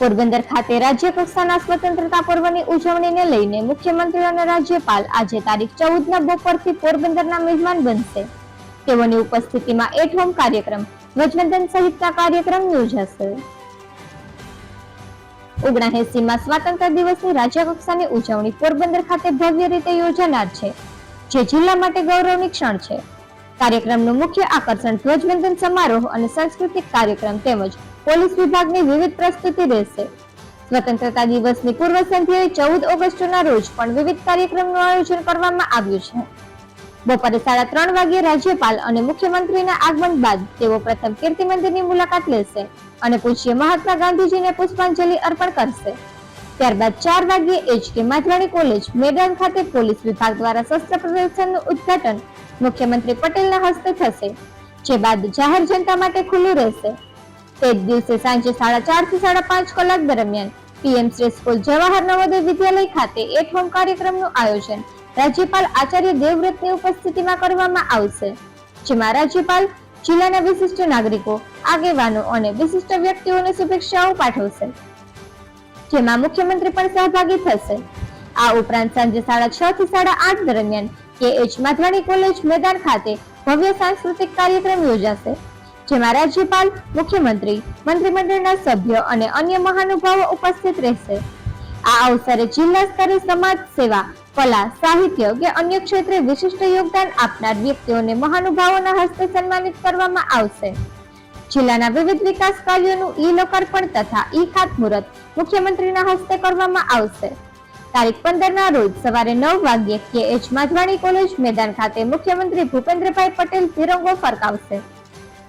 પોરબંદર ખાતે રાજ્ય કક્ષાના સ્વતંત્રતા પર્વની ઉજવણીને લઈને મુખ્યમંત્રી અને રાજ્યપાલ આજે તારીખ ચૌદ ના બપોરથી પોરબંદરના મહેમાન બનશે. તેઓની ઉપસ્થિતિમાં એટ હોમ કાર્યક્રમ, ધ્વજવંદન સહિતના કાર્યક્રમ યોજાશે. ઓગણએસી માં સ્વાતંત્ર્ય દિવસની રાજ્ય કક્ષાની ઉજવણી પોરબંદર ખાતે ભવ્ય રીતે યોજાનાર છે, જે જિલ્લા માટે ગૌરવની ક્ષણ છે. કાર્યક્રમનું મુખ્ય આકર્ષણ ધ્વજવંદન સમારોહ અને સાંસ્કૃતિક કાર્યક્રમ તેમજ પોલીસ વિભાગની વિવિધ પ્રસ્તુતિ રહેશે. સ્વતંત્રતા દિવસની પૂર્વ સંધ્યાએ ચૌદ ઓગસ્ટના રોજ પણ વિવિધ કાર્યક્રમનું આયોજન કરવામાં આવ્યું છે. બપોરે સાડા ત્રણ વાગ્યે રાજ્યપાલ અને મુખ્યમંત્રીના આગમન બાદ તેઓ પ્રથમ કીર્તિ મંદિરની મુલાકાત લેશે અને પૂજ્ય મહાત્મા ગાંધીજીને પુષ્પાંજલિ અર્પણ કરશે. ત્યારબાદ ચાર વાગ્યે એચ કે માધવાણી કોલેજ, મેદાન ખાતે પોલીસ વિભાગ દ્વારા શસ્ત્ર પ્રદર્શનનું ઉદ્ઘાટન મુખ્યમંત્રી પટેલના હસ્તે થશે, જે બાદ જાહેર જનતા માટે ખુલ્લું રહેશે. તે દિવસે સાંજે સાડા ચારથી સાડા પાંચ કલાક દરમિયાન પીએમ શ્રી સ્કૂલ જવાહર નવોદય વિદ્યાલય ખાતે એટ હોમ કાર્યક્રમનું આયોજન રાજ્યપાલ આચાર્ય દેવવ્રતની ઉપસ્થિતિમાં કરવામાં આવશે, જેમાં રાજ્યપાલ જિલ્લાના વિશિષ્ટ નાગરિકો, આગેવાનો અને વિશિષ્ટ વ્યક્તિઓને શુભેચ્છાઓ પાઠવશે. જેમાં મુખ્યમંત્રી પણ સહભાગી થશે. આ ઉપરાંત સાંજે સાડા છ થી સાડા આઠ દરમિયાન કે એચ માધવાણી કોલેજ મેદાન ખાતે ભવ્ય સાંસ્કૃતિક કાર્યક્રમ યોજાશે. જેમાં રાજ્યપાલ, મુખ્યમંત્રી, મંત્રીમંડળના સભ્યો અને અન્ય મહાનુભાવો ઉપસ્થિત રહેશે. આ અવસરે જિલ્લા સ્તરે સમાજ સેવા, કલા, સાહિત્ય કે અન્ય ક્ષેત્રે વિશિષ્ટ યોગદાન આપનાર વ્યક્તિઓને મહાનુભાવોના હસ્તે સન્માનિત કરવામાં આવશે. જિલ્લાના વિવિધ વિકાસ કાર્યોનું ઈ લોકાર્પણ તથા ઈ ખાતમુહૂર્ત મુખ્યમંત્રીના હસ્તે કરવામાં આવશે. તારીખ પંદર ના રોજ સવારે નવ વાગ્યે કે એચ માધવાણી કોલેજ મેદાન ખાતે મુખ્યમંત્રી ભૂપેન્દ્રભાઈ પટેલ તિરંગો ફરકાવશે.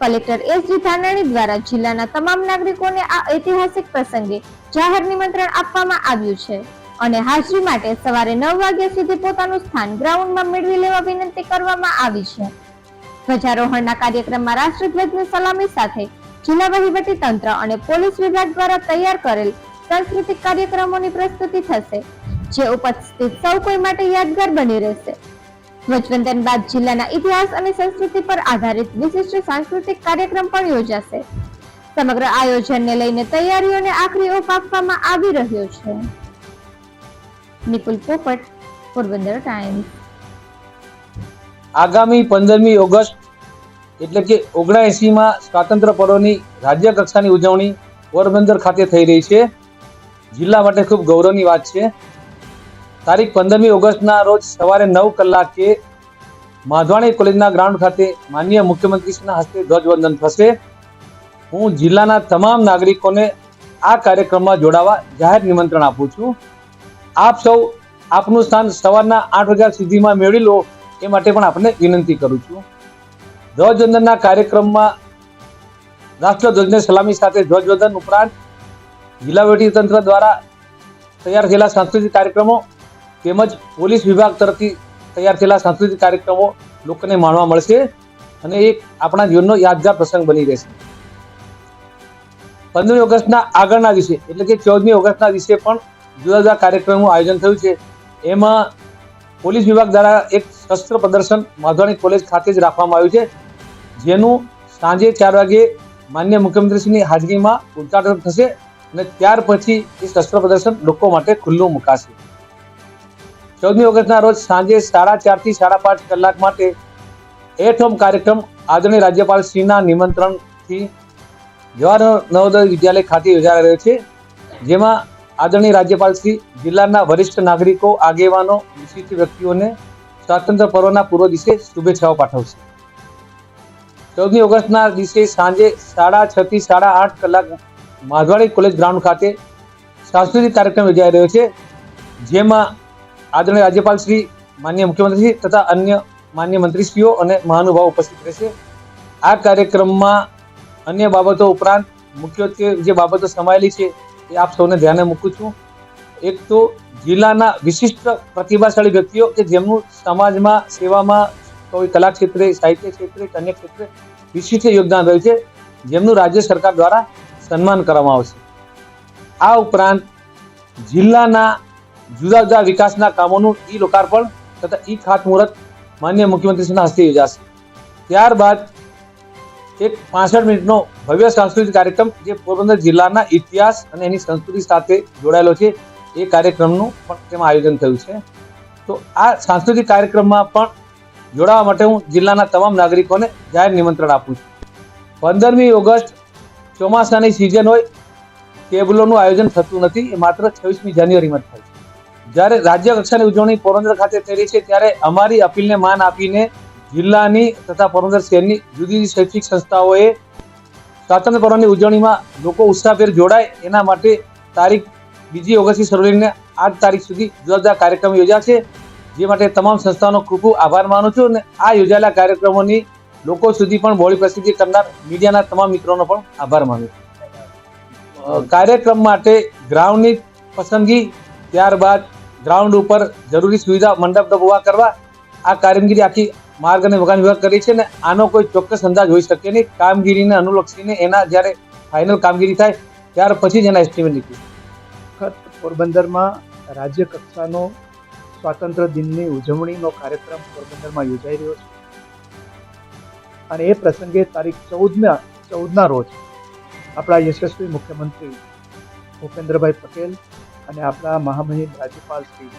કલેક્ટર એસ જી ધાનાણી દ્વારા જિલ્લાના તમામ નાગરિકોને આ ઐતિહાસિક પ્રસંગે જાહેર નિમંત્રણ આપવામાં આવ્યું છે અને હાજરી માટે સવારે નવ વાગ્યા સુધી પોતાનું સ્થાન ગ્રાઉન્ડમાં મેળવી લેવા વિનંતી કરવામાં આવી છે. ધ્વજારોહણના કાર્યક્રમમાં રાષ્ટ્રધ્વજની સલામી સાથે જિલ્લા વહીવટી તંત્ર અને પોલીસ વિભાગ દ્વારા તૈયાર કરેલ સાંસ્કૃતિક કાર્યક્રમોની પ્રસ્તુતિ થશે, જે ઉપસ્થિત સૌ કોઈ માટે યાદગાર બની રહેશે. ધ્વજવંદન બાદ જિલ્લાના ઇતિહાસ અને સંસ્કૃતિ પર આધારિત વિશિષ્ટ સાંસ્કૃતિક કાર્યક્રમ પણ યોજાશે. સમગ્ર આયોજનને લઈને તૈયારીઓને આખરી ઓપ આપવામાં આવી રહ્યો છે. નિપુલ પોપટ, પોરબંદર ટાઈમ્સ. આગામી પંદરમી ઓગસ્ટ, એટલે કે ઓગણએંસી માં સ્વાતંત્ર્ય પર્વની રાજ્ય કક્ષાની ઉજવણી પોરબંદર ખાતે થઈ રહી છે. જિલ્લા માટે ખૂબ ગૌરવની વાત છે. તારીખ પંદરમી ઓગસ્ટના રોજ સવારે નવ કલાકે માધવાણી કોલેજના ગ્રાઉન્ડ ખાતે માનનીય મુખ્યમંત્રીશ્રીના હસ્તે ધ્વજવંદન થશે. હું જિલ્લાના તમામ નાગરિકોને આ કાર્યક્રમમાં જોડાવા જાહેર નિમંત્રણ આપું છું. આપ સૌ આપનું સ્થાન સવારના આઠ વાગ્યા સુધીમાં મેળવી લો એ માટે પણ આપને વિનંતી કરું છું. ધ્વજવંદનના કાર્યક્રમમાં રાષ્ટ્રધ્વજને સલામી સાથે ધ્વજવંદન ઉપરાંત જિલ્લા વહીવટી તંત્ર દ્વારા તૈયાર થયેલા સાંસ્કૃતિક કાર્યક્રમો તેમજ પોલીસ વિભાગ તરફથી તૈયાર થયેલા સાંસ્કૃતિક કાર્યક્રમો લોકોને માણવા મળશે અને એક આપણા જીવનનો યાદગાર પ્રસંગ બની રહેશે. પંદરમી ઓગસ્ટના આગળના દિવસે, એટલે કે ચૌદમી ઓગસ્ટના દિવસે પણ જુદા જુદા કાર્યક્રમનું આયોજન થયું છે. એમાં પોલીસ વિભાગ દ્વારા એક શસ્ત્ર પ્રદર્શન માધવાણી કોલેજ ખાતે જ રાખવામાં આવ્યું છે, જેનું સાંજે ચાર વાગે માન્ય મુખ્યમંત્રીશ્રીની હાજરીમાં ઉદઘાટન થશે અને ત્યાર પછી એ શસ્ત્ર પ્રદર્શન લોકો માટે ખુલ્લું મુકાશે. ચૌદમી ઓગસ્ટના રોજ સાંજે સાડા ચારથી સાડા પાંચ કલાક માટે એટ હોમ કાર્યક્રમ આદરણીય રાજ્યપાલ શ્રીના નિમંત્રણથી જવાહર નવોદય વિદ્યાલય ખાતે યોજાઈ રહ્યો છે, જેમાં આદરણીય રાજ્યપાલ શ્રી જિલ્લાના વરિષ્ઠ નાગરિકો, આગેવાનો, વિશિષ્ટ વ્યક્તિઓને સ્વાતંત્ર્ય પર્વના પૂર્વ દિવસે શુભેચ્છાઓ પાઠવશે. ચૌદમી ઓગસ્ટના દિવસે સાંજે સાડા છ થી સાડા આઠ કલાક માધવાડી કોલેજ ગ્રાઉન્ડ ખાતે સાંસ્કૃતિક કાર્યક્રમ યોજાઈ રહ્યો છે, જેમાં આદરણીય રાજ્યપાલ શ્રી માન્ય મુખ્યમંત્રી તથા અન્ય માન્ય મંત્રીશ્રીઓ અને મહાનુભાવ ઉપસ્થિત રહેશે. આ કાર્યક્રમમાં અન્ય બાબતો ઉપરાંત મુખ્યત્વે જે બાબતો સમાયેલી છે એ આપ સૌને ધ્યાને મૂકું છું. એક તો જિલ્લાના વિશિષ્ટ પ્રતિભાશાળી વ્યક્તિઓ કે જેમનું સમાજમાં, સેવામાં કોઈ કલા ક્ષેત્રે, સાહિત્ય ક્ષેત્રે અન્ય ક્ષેત્રે વિશિષ્ટ યોગદાન રહ્યું છે, જેમનું રાજ્ય સરકાર દ્વારા સન્માન કરવામાં આવશે. આ ઉપરાંત જિલ્લાના જુદા જુદા વિકાસના કામોનું ઈ લોકાર્પણ તથા ઈ ખાતમુહૂર્ત માન્ય મુખ્યમંત્રીશ્રીના હસ્તે યોજાશે. ત્યારબાદ એક પાસઠ મિનિટનો ભવ્ય સાંસ્કૃતિક કાર્યક્રમ જે પોરબંદર જિલ્લાના ઇતિહાસ અને એની સંસ્કૃતિ સાથે જોડાયેલો છે, એ કાર્યક્રમનું પણ તેમાં આયોજન થયું છે. તો આ સાંસ્કૃતિક કાર્યક્રમમાં પણ જોડાવા માટે હું જિલ્લાના તમામ નાગરિકોને જાહેર નિમંત્રણ આપું છું. પંદરમી ઓગસ્ટ ચોમાસાની સિઝન હોય કેબલોનું આયોજન થતું નથી, એ માત્ર છવ્વીસમી જાન્યુઆરીમાં થાય જ્યારે રાજ્ય કક્ષાની ઉજવણી પોરબંદર ખાતે થઈ રહી છે, ત્યારે અમારી અપીલને માન આપીને જિલ્લાની તથા પોરબંદર શહેરની જુદી જુદી શૈક્ષિક સંસ્થાઓએ સ્વાતંત્ર્ય પર્વની ઉજવણીમાં લોકો ઉત્સાહભેર જોડાય. એના માટે તારીખ બીજી ઓગસ્ટથી શરૂ લઈને આઠ તારીખ સુધી જુદા જુદા કાર્યક્રમ યોજ્યા છે. જે માટે તમામ સંસ્થાઓનો ખૂબ આભાર માનું છું અને આ યોજાયેલા કાર્યક્રમોની લોકો સુધી પણ બોળી પ્રસિદ્ધિ કરનાર મીડિયાના તમામ મિત્રોનો પણ આભાર માનું છું. કાર્યક્રમ માટે ગ્રાઉન્ડની પસંદગી, ત્યારબાદ ગ્રાઉન્ડ ઉપર જરૂરી સુવિધા મંડપ ઊભા કરવા આ કામગીરી આખી માર્ગ અને મકાન વિભાગ કરી છે ને આનો કોઈ ચોક્કસ અંદાજ હોઈ શકે નહીં. કામગીરીને અનુલક્ષીને એના જ્યારે ફાઇનલ કામગીરી થાય, ત્યાર પછી જ એના એસ્ટિમેટ નીકળે. વખત પોરબંદરમાં રાજ્ય કક્ષાનો સ્વાતંત્ર્ય દિનની ઉજવણીનો કાર્યક્રમ પોરબંદરમાં યોજાઈ રહ્યો છે. અને એ પ્રસંગે તારીખ ચૌદના ચૌદના રોજ આપણા યશસ્વી મુખ્યમંત્રી ભૂપેન્દ્રભાઈ પટેલ અને આપણા મહામહિમ રાજ્યપાલ શ્રી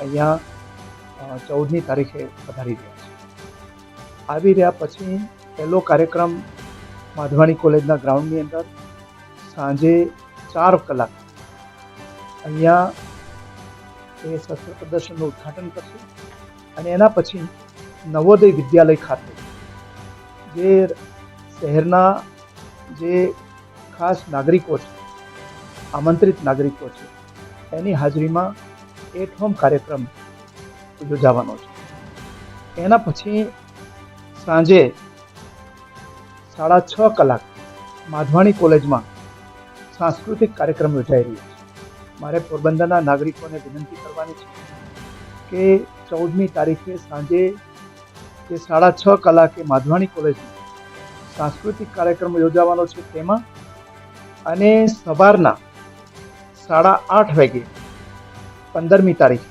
અહીંયા ચૌદમી તારીખે પધારી રહ્યા છે. આવી રહ્યા પછી પહેલો કાર્યક્રમ માધવાણી કોલેજના ગ્રાઉન્ડની અંદર સાંજે ચાર કલાક અહીંયા એ શસ્ત્ર પ્રદર્શનનું ઉદ્ઘાટન કરશે અને એના પછી નવોદય વિદ્યાલય ખાતે જે શહેરના જે ખાસ નાગરિકો છે, આમંત્રિત નાગરિકો છે એની હાજરીમાં એટ હોમ કાર્યક્રમ યોજાવાનો છે. એના પછી સાંજે સાડા છ કલાક માધવાણી કોલેજમાં સાંસ્કૃતિક કાર્યક્રમ યોજાઈ રહ્યો છે. મારે પોરબંદરના નાગરિકોને વિનંતી કરવાની છે કે ચૌદમી તારીખે સાંજે જે સાડા છ કલાકે માધવાણી કોલેજમાં સાંસ્કૃતિક કાર્યક્રમ યોજાવાનો છે તેમાં અને સવારના સાડા આઠ વાગે, પંદરમી તારીખ,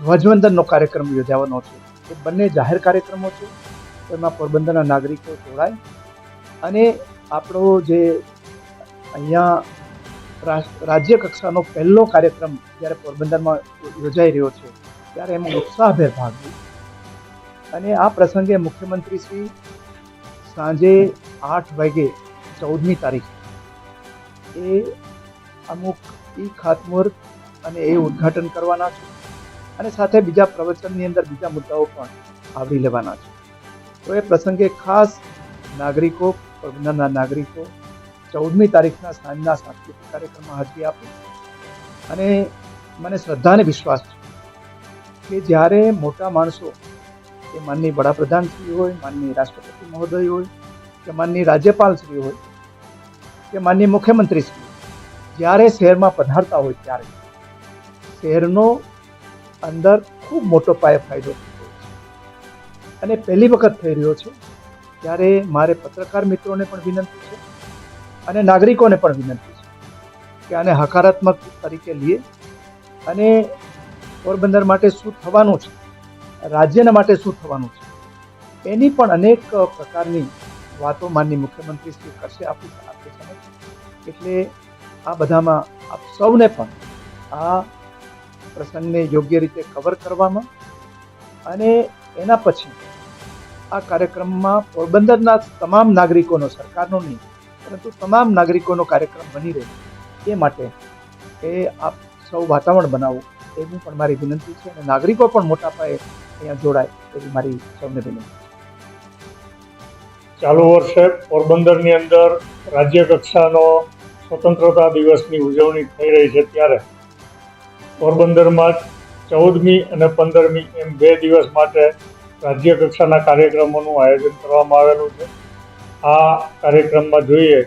ધ્વજવંદનનો કાર્યક્રમ યોજાવાનો છે. એ બંને જાહેર કાર્યક્રમો છે, એમાં પોરબંદરના નાગરિકો જોડાય અને આપણો જે અહીંયા રાજ્ય કક્ષાનો પહેલો કાર્યક્રમ જ્યારે પોરબંદરમાં યોજાઈ રહ્યો છે, ત્યારે એમાં ઉત્સાહભેર ભાગ લે. અને આ પ્રસંગે મુખ્યમંત્રી શ્રી સાંજે આઠ વાગે ચૌદમી તારીખ એ અમુક ઈ ખાતમુહૂર્ત અને એ ઉદ્ઘાટન કરવાના છે. અને સાથે બીજા પ્રવચનની અંદર બીજા મુદ્દાઓ પણ આવરી લેવાના છે. તો એ પ્રસંગે ખાસ નાગરિકો પ્રજ્ઞાના નાગરિકો ચૌદમી તારીખના સાંજના સાંસ્કૃતિક કાર્યક્રમમાં હાજરી આપી. અને મને શ્રદ્ધા અને વિશ્વાસ છે કે જ્યારે મોટા માણસો એ માનની વડાપ્રધાનશ્રી હોય માનની રાષ્ટ્રપતિ મહોદય હોય, કે માનની રાજ્યપાલશ્રી હોય, કે માનની મુખ્યમંત્રીશ્રી જ્યારે શહેરમાં પધારતા હોય ત્યારે શહેરનો અંદર ખૂબ મોટો પાયે ફાયદો થતો છે. અને પહેલી વખત થઈ રહ્યો છે ત્યારે મારે પત્રકાર મિત્રોને પણ વિનંતી છે અને નાગરિકોને પણ વિનંતી છે કે આને હકારાત્મક તરીકે લઈએ અને પોરબંદર માટે શું થવાનું છે, રાજ્યના માટે શું થવાનું છે, એની પણ અનેક પ્રકારની વાતો માનની મુખ્યમંત્રી શ્રી કરશે આપી આપી છે. એટલે આ બધામાં આપ સૌને પણ આ પ્રસંગને યોગ્ય રીતે કવર કરવામાં અને એના પછી આ કાર્યક્રમમાં પોરબંદરના તમામ નાગરિકોનો, સરકારનો નહીં, પરંતુ તમામ નાગરિકોનો કાર્યક્રમ બની રહે એ માટે એ આપ સૌ વાતાવરણ બનાવો એવી પણ મારી વિનંતી છે અને નાગરિકો પણ મોટા પાયે અહીંયા જોડાય એવી મારી સૌને વિનંતી ચાલુ વર્ષે પોરબંદરની અંદર રાજ્ય કક્ષાનો સ્વતંત્રતા દિવસની ઉજવણી થઈ રહી છે ત્યારે પોરબંદરમાં ચૌદમી અને પંદરમી એમ બે દિવસ માટે રાજ્ય કક્ષાના કાર્યક્રમોનું આયોજન કરવામાં આવેલું છે. આ કાર્યક્રમમાં જોઈએ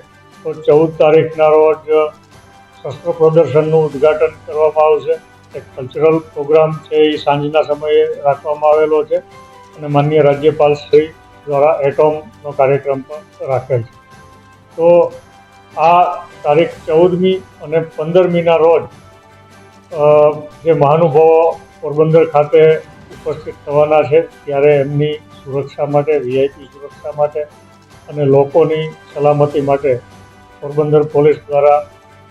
તો ચૌદ તારીખના રોજ શસ્ત્ર પ્રદર્શનનું ઉદ્ઘાટન કરવામાં આવશે એક કલ્ચરલ પ્રોગ્રામ છે એ સાંજના સમયે રાખવામાં આવેલો છે અને માન્ય રાજ્યપાલ શ્રી દ્વારા એટોમનો કાર્યક્રમ પણ રાખેલ છે. તો આ તારીખ ચૌદમી અને પંદરમીના રોજ જે મહાનુભાવો પોરબંદર ખાતે ઉપસ્થિત થવાના છે, ત્યારે એમની સુરક્ષા માટે, વીઆઈપી સુરક્ષા માટે અને લોકોની સલામતી માટે પોરબંદર પોલીસ દ્વારા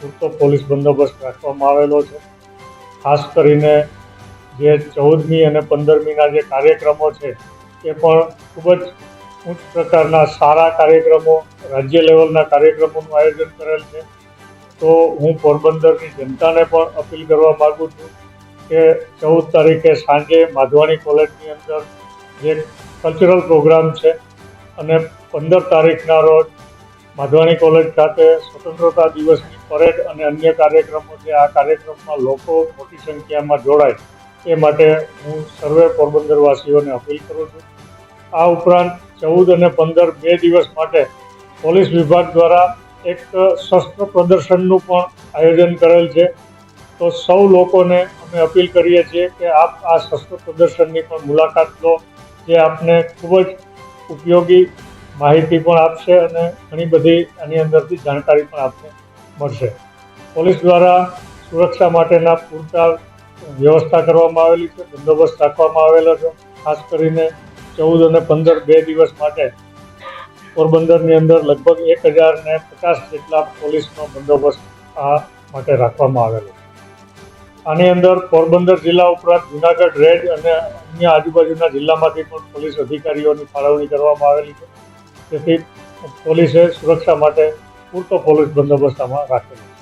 પૂરતો પોલીસ બંદોબસ્ત રાખવામાં આવેલો છે. ખાસ કરીને જે ચૌદમી અને પંદરમીના જે કાર્યક્રમો છે, એ પણ ખૂબ જ ઉચ્ચ પ્રકારના સારા કાર્યક્રમો, રાજ્ય લેવલના કાર્યક્રમોનું આયોજન કરેલ છે. તો હું પોરબંદરની જનતાને પણ અપીલ કરવા માગું છું કે ચૌદ તારીખે સાંજે માધવાણી કોલેજની અંદર જે કલ્ચરલ પ્રોગ્રામ છે અને પંદર તારીખના રોજ માધવાણી કોલેજ ખાતે સ્વતંત્રતા દિવસની પરેડ અને અન્ય કાર્યક્રમો છે આ કાર્યક્રમમાં લોકો મોટી સંખ્યામાં જોડાય, એ માટે હું સર્વે પોરબંદરવાસીઓને અપીલ કરું છું. આ ઉપરાંત ચૌદ અને પંદર બે દિવસ માટે પોલીસ વિભાગ દ્વારા એક શસ્ત્ર પ્રદર્શનનું પણ આયોજન કરેલ છે. તો સૌ લોકોને અમે અપીલ કરીએ છીએ કે આપ આ શસ્ત્ર પ્રદર્શનની પણ મુલાકાત લો, જે આપને ખૂબ જ ઉપયોગી માહિતી પણ આપશે અને ઘણી બધી આની અંદરથી જાણકારી પણ આપને મળશે. પોલીસ દ્વારા સુરક્ષા માટેના પૂરતા વ્યવસ્થા કરવામાં આવેલી છે, બંદોબસ્ત રાખવામાં આવેલો છે. ખાસ કરીને ચૌદ અને પંદર બે દિવસ માટે પોરબંદરની અંદર લગભગ એક હજાર ને પચાસ જેટલા પોલીસનો બંદોબસ્ત આ માટે રાખવામાં આવેલો આની અંદર પોરબંદર જિલ્લા ઉપરાંત જુનાગઢ, રેડ અને અન્ય આજુબાજુના જિલ્લામાંથી પણ પોલીસ અધિકારીઓની ફાળવણી કરવામાં આવેલી છે. તેથી પોલીસે સુરક્ષા માટે પૂરતો પોલીસ બંદોબસ્ત આમાં રાખેલો છે.